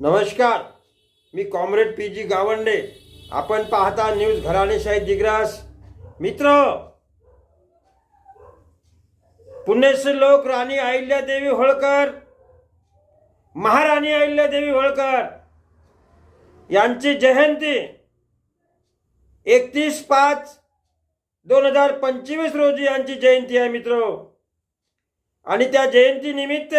नमस्कार मी comrade P G Gawande. आपण पाहता न्यूज घराणेशाही दिग्रास. मित्र पुण्यश्लोक राणी अहिल्यादेवी होळकर महाराणी अहिल्यादेवी होळकर यांची जयंती एकतीस पाच दोन हजार पंचवीस रोजी यांची जयंती आहे मित्र. आणि त्या जयंतीनिमित्त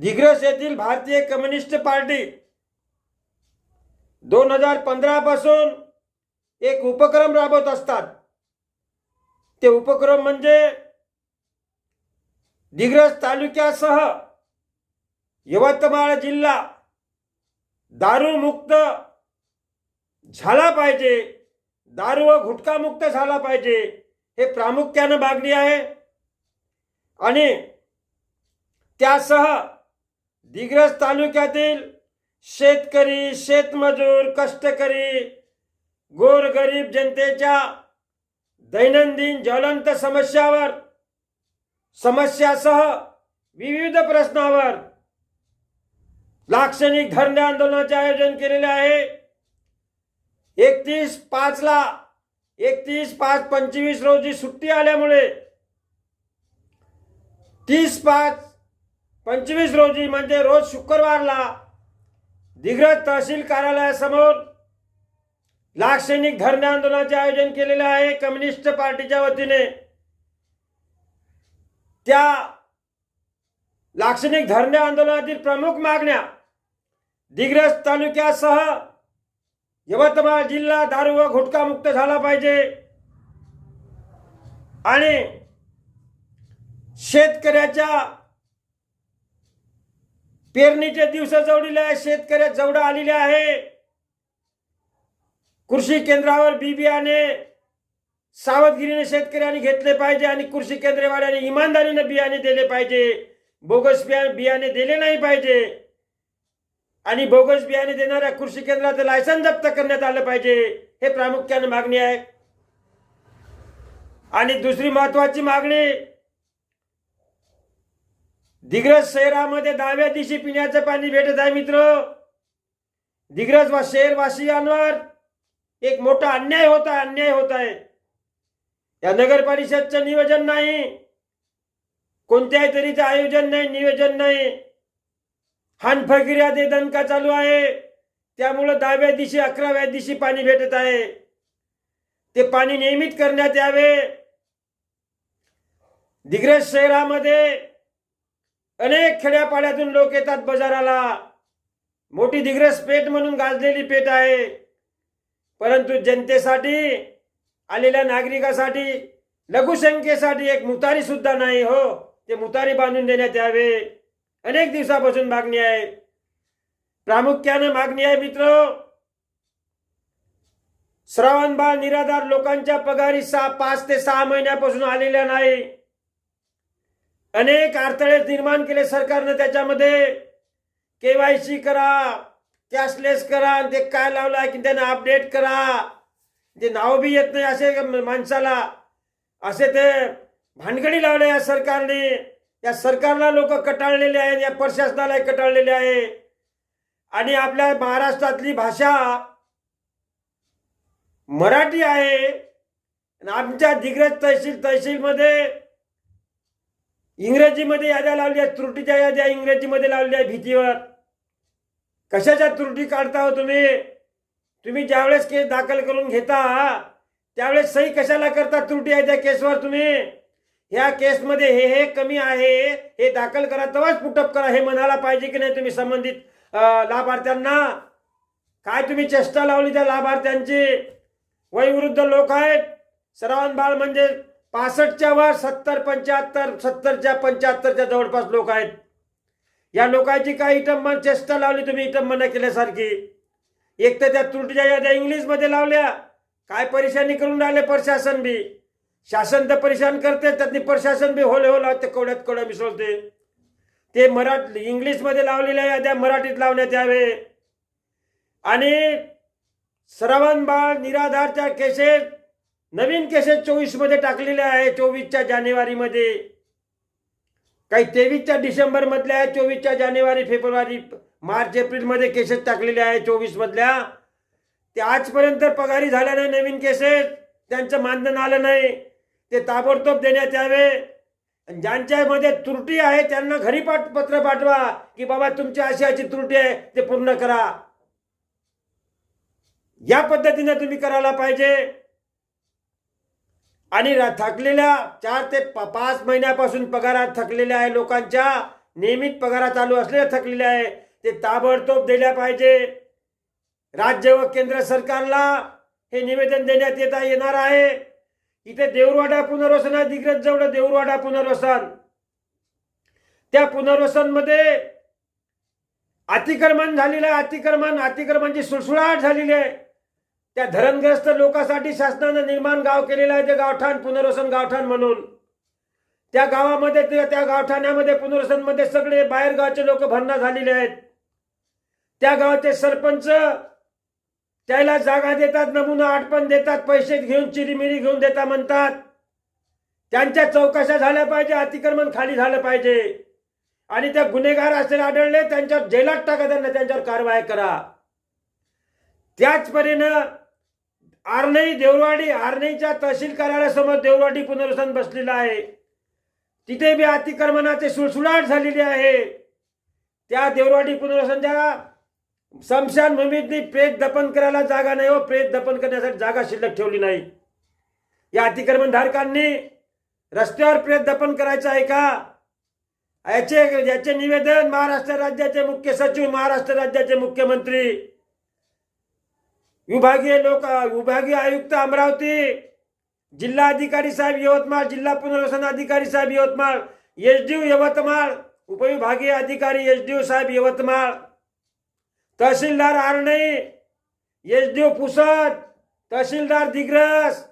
दिग्रस येथील भारतीय कम्युनिस्ट पार्टी दोन हजार पंधरा पासून एक उपक्रम राबवत असतात. ते उपक्रम म्हणजे दिग्रस तालुक्यासह यवतमाळ जिल्हा दारूमुक्त झाला पाहिजे. दारू व घुटकामुक्त झाला पाहिजे हे प्रामुख्यानं मागणी आहे. आणि त्यासह दिग्रस तालुक्यातील शेतकरी शेतमजूर कष्टकरी गोरगरीब जनतेच्या दैनंदिन ज्वलंत समस्यावर समस्यासह विविध प्रश्नावर लाक्षणिक धरणे आंदोलनाचे आयोजन केलेले आहे. एकतीस पाचला एकतीस पाच पंचवीस रोजी सुट्टी आल्यामुळे तीस पाच पंचवीस रोजी म्हणजे रोज शुक्रवारला दिग्रज तहसील कार्यालयासमोर लाक्षणिक धरणे आंदोलनाचे आयोजन केलेले आहे. कम्युनिस्ट पार्टीच्या वतीने त्या लाक्षणिक धरणे आंदोलनातील प्रमुख मागण्या दिग्रज तालुक्यासह यवतमाळ जिल्हा दारू व गुटखा मुक्त झाला पाहिजे आणि शेतकऱ्याच्या पेरणीचे दिवस जवळले आहे शेतकऱ्या जवळ आलेले आहे. कृषी केंद्रावर बी बियाणे सावधगिरीने शेतकऱ्यांनी घेतले पाहिजे आणि कृषी केंद्रवाड्याने इमानदारीने बियाणे दिले पाहिजे. बोगस बिया बियाणे दिले नाही पाहिजे. आणि बोगस बियाणे देणाऱ्या कृषी केंद्राचं लायसन जप्त करण्यात आलं पाहिजे. हे प्रामुख्याने मागणी आहे. आणि दुसरी महत्वाची मागणी दिग्रज शहरामध्ये दहाव्या दिवशी पिण्याचं पाणी भेटत आहे मित्र. दिग्रज वा शहरवासियांवर एक मोठा अन्याय होत आहे अन्याय होत आहे. या नगर परिषदचं नियोजन नाही. कोणत्याही तरीचं आयोजन नाही नियोजन नाही. हानफगिऱ्या ते दणका चालू आहे. त्यामुळं दहाव्या दिवशी अकराव्या दिवशी पाणी भेटत आहे. ते पाणी नियमित करण्यात यावे. दिग्रज शहरामध्ये अनेक खेड्यापाड्यातून लोक येतात बाजाराला. मोठी दिग्रस पेठ म्हणून गाजलेली पेठ आहे. परंतु जनतेसाठी आलेल्या नागरिकासाठी लघुसंख्येसाठी एक मुतारी सुद्धा नाही हो. ते मुतारी बांधून देण्यात यावे. अनेक दिवसापासून मागणी आहे. प्रामुख्याने मागणी आहे मित्र. श्रावणबाळ निराधार लोकांच्या पगारी सहा पाच ते सहा महिन्यापासून आलेल्या नाही. अनेक अडथळे निर्माण केले सरकारनं त्याच्यामध्ये. केवायसी करा कॅशलेस करा आणि ते काय लावलं आहे की त्यांना अपडेट करा. ते नाव बी येत नाही असे माणसाला. असे ते भानगडी लावले या सरकारने. या सरकारला लोक कटाळलेले आहेत या प्रशासनाला कटाळलेले आहे. आणि आपल्या महाराष्ट्रातली भाषा मराठी आहे. आणि आमच्या दिग्रज तहसील तहसीलमध्ये इंग्रजीमध्ये याद्या लावल्या त्रुटीच्या याद्या इंग्रजीमध्ये लावल्या भीतीवर. कशाच्या त्रुटी काढता हो तुम्ही? तुम्ही ज्यावेळेस केस दाखल करून घेता त्यावेळेस सही कशाला करता त्रुटी आहे त्या केसवर तुम्ही? ह्या केसमध्ये हे हे कमी आहे हे दाखल करा तेव्हाच पुटअप करा हे म्हणायला पाहिजे की नाही तुम्ही संबंधित लाभार्थ्यांना? काय तुम्ही चेष्टा लावली त्या लाभार्थ्यांची? वयवृद्ध लोक आहेत श्रावण बाळ म्हणजे पासष्टच्या वर सत्तर पंच्याहत्तर सत्तरच्या पंच्याहत्तरच्या जवळपास लोक आहेत. या लोकांची काय इटंबन चेष्टा लावली तुम्ही इटंबना केल्यासारखी. एक तर त्या त्रुटीच्या याद्या इंग्लिशमध्ये लावल्या. काय परेशानी करून राहिले प्रशासन बी. शासन तर परेशान करते त्यातनी प्रशासन बी होले हो लावते कवड्यात कवड्या मिसळते. ते मराठी इंग्लिशमध्ये लावलेल्या याद्या मराठीत लावण्यात यावे. आणि श्रवण बाळ निराधारच्या केसेस नवीन केसेस चोवीसमध्ये टाकलेल्या आहे चोवीसच्या जानेवारीमध्ये. काही तेवीसच्या डिसेंबर मधल्या आहे चोवीसच्या जानेवारी फेब्रुवारी मार्च एप्रिलमध्ये केसेस टाकलेल्या आहे चोवीस मधल्या ते आजपर्यंत पगारी झाल्या नाही नवीन केसेस. त्यांचं मानधन आलं नाही. ते ताबडतोब देण्यात यावे. आणि ज्यांच्यामध्ये त्रुटी आहे त्यांना घरी पाठ पत्र पाठवा की बाबा तुमची अशी अशी त्रुटी आहे ते पूर्ण करा. या पद्धतीने तुम्ही करायला पाहिजे. आणि थकलेल्या चार ते पा- पाच महिन्यापासून पगारात थकलेल्या आहे लोकांच्या. नियमित पगारा चालू असलेल्या थकलेल्या आहे. ते ताबडतोब दिल्या पाहिजे. राज्य व केंद्र सरकारला हे निवेदन देण्यात येता येणार आहे. इथे देऊरवाडा पुनर्वसन आहे दिग्रज जवळ देऊरवाडा पुनर्वसन. त्या पुनर्वसनमध्ये अतिक्रमण झालेलं आहे. अतिक्रमण अतिक्रमणची सुळसुळाट झालेली आहे. त्या धरणग्रस्त लोकांसाठी शासनानं निर्माण गाव केलेलं आहे ते गावठाण पुनर्वसन गावठाण म्हणून. त्या गावामध्ये त्या गावठाण्यामध्ये पुनर्वसनमध्ये सगळे बाहेरगावचे लोक भरणा झालेले आहेत. त्या गावाचे सरपंच त्याला जागा देतात नमुना आठपण देतात पैसे घेऊन चिरीमिरी घेऊन देता म्हणतात. त्यांच्या चौकशा झाल्या पाहिजे अतिक्रमण खाली झालं पाहिजे. आणि त्या गुन्हेगार असेल आढळले त्यांच्यावर जेलात टाका त्यांना त्यांच्यावर कारवाई करा. त्याचपरीने आर्नई देवरवाडी आर्नईच्या तहसील कार्यालयासमोर देवरवाडी पुनर्वसन बसलेलं आहे. तिथे बी अतिक्रमणाचे सुळसुळाट झालेली आहे. त्या देवरवाडी पुनर्वसनच्या स्मशान भूमीतली प्रेत दफन करायला जागा नाही हो. प्रेत दफन करण्यासाठी जागा शिल्लक ठेवली नाही. या अतिक्रमण धारकांनी रस्त्यावर प्रेत दफन करायचं आहे का? याचे याचे निवेदन महाराष्ट्र राज्याचे मुख्य सचिव महाराष्ट्र राज्याचे मुख्यमंत्री विभागीय लोक विभागीय आयुक्त अमरावती जिल्हा अधिकारी साहेब यवतमाळ जिल्हा पुनर्वसन अधिकारी साहेब यवतमाळ एस डी यवतमाळ उपविभागीय अधिकारी एच डी साहेब यवतमाळ तहसीलदार आरणे एस डी पुसद तहसीलदार दिग्रस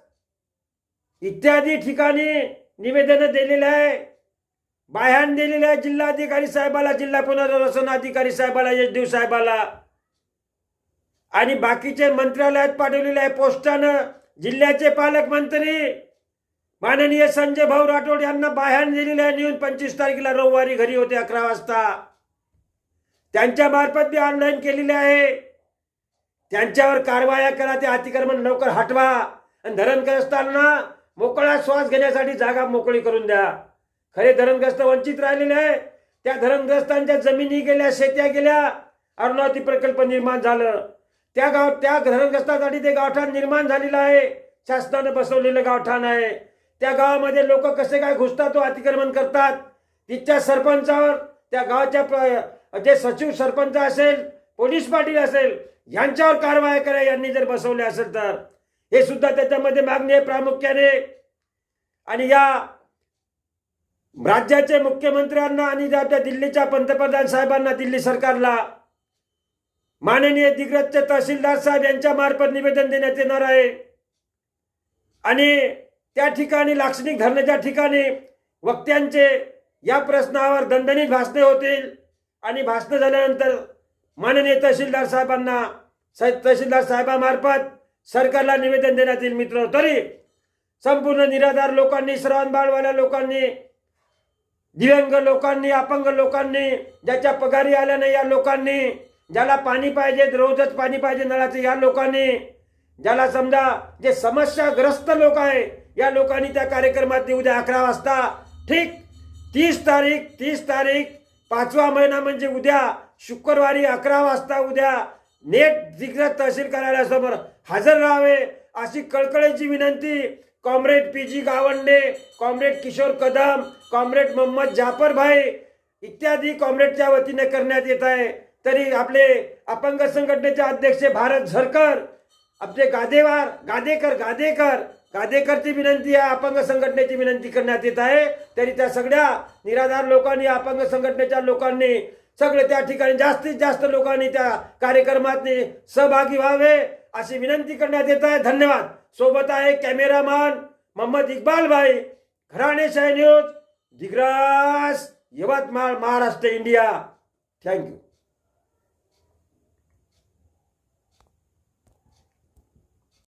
इत्यादी ठिकाणी निवेदन दिलेलं आहे. बाह्यान दिलेलं आहे जिल्हाधिकारी साहेबाला जिल्हा पुनर्वसन अधिकारी साहेबाला एच डी साहेबाला. आणि बाकीचे मंत्रालयात पाठवलेले आहे पोस्टानं. जिल्ह्याचे पालकमंत्री माननीय संजय भाऊ राठोड यांना बाहेर दिलेले आहे नेऊन पंचवीस तारखेला रविवारी घरी होते अकरा वाजता. त्यांच्या मार्फत बी ऑनलाईन केलेले आहे. त्यांच्यावर कारवाया करा ते अतिक्रमण लवकर हटवा. आणि धरणग्रस्तांना मोकळा श्वास घेण्यासाठी जागा मोकळी करून द्या. खरे धरणग्रस्त वंचित राहिलेले आहे. त्या धरणग्रस्तांच्या जमिनी गेल्या शेत्या गेल्या. अरुणावती प्रकल्प निर्माण झालं. त्या गाव त्या ग्रहणग्रस्तासाठी ते गावठाण निर्माण झालेलं आहे. शासनानं बसवलेलं गावठाण आहे. त्या गावामध्ये लोक कसे काय घुसतात तो अतिक्रमण करतात. तिथच्या सरपंचावर त्या गावाच्या प्र- जे सचिव सरपंच असेल पोलीस पाटील असेल यांच्यावर कारवाई करा यांनी जर बसवले असेल तर. हे सुद्धा त्याच्यामध्ये मागणी आहे प्रामुख्याने. आणि या राज्याचे मुख्यमंत्र्यांना आणि त्या दिल्लीच्या पंतप्रधान साहेबांना दिल्ली सरकारला माननीय दिग्रजचे तहसीलदार साहेब यांच्या मार्फत निवेदन देण्यात येणार आहे. आणि त्या ठिकाणी लाक्षणिक धरणाच्या ठिकाणी वक्त्यांचे या प्रश्नावर दणदणीत भाषणे होतील. आणि भाषणं झाल्यानंतर माननीय तहसीलदार साहेबांना स- तहसीलदार साहेबामार्फत सरकारला निवेदन देण्यात येईल मित्र तरी संपूर्ण निराधार लोकांनी श्रवण बाळवाल्या लोकांनी दिव्यांग लोकांनी अपंग लोकांनी ज्याच्या पगारी आल्या नाही या लोकांनी ज्याला पाणी पाहिजे रोजच पाणी पाहिजे नळाचं या लोकांनी. ज्याला समजा जे समस्याग्रस्त लोक आहे या लोकांनी त्या कार्यक्रमात उद्या अकरा वाजता ठीक तीस तारीख तीस तारीख पाचवा महिना म्हणजे उद्या शुक्रवारी अकरा वाजता उद्या नेट दिग्रज तहसील कार्यालयासमोर हजर राहावे अशी कळकळीची विनंती comrade P G Gawande comrade Kishor Kadam comrade Mohammad Jafar भाई इत्यादी कॉम्रेडच्या वतीने करण्यात येत आहे. तरी आपले अपंग संघटनेचे अध्यक्ष भारत झरकर आपले गादेवार गादेकर गादेकर गादेकरची विनंती आहे अपंग संघटनेची विनंती करण्यात येत आहे. तरी त्या सगळ्या निराधार लोकांनी अपंग संघटनेच्या लोकांनी सगळे त्या ठिकाणी जास्तीत जास्त लोकांनी त्या कार्यक्रमात सहभागी व्हावे अशी विनंती करण्यात येत आहे. धन्यवाद. सोबत आहे कॅमेरामॅन मोहम्मद इक्बाल भाई घराणे शाही news Digras Yavatmal Maharashtra India. Thank you.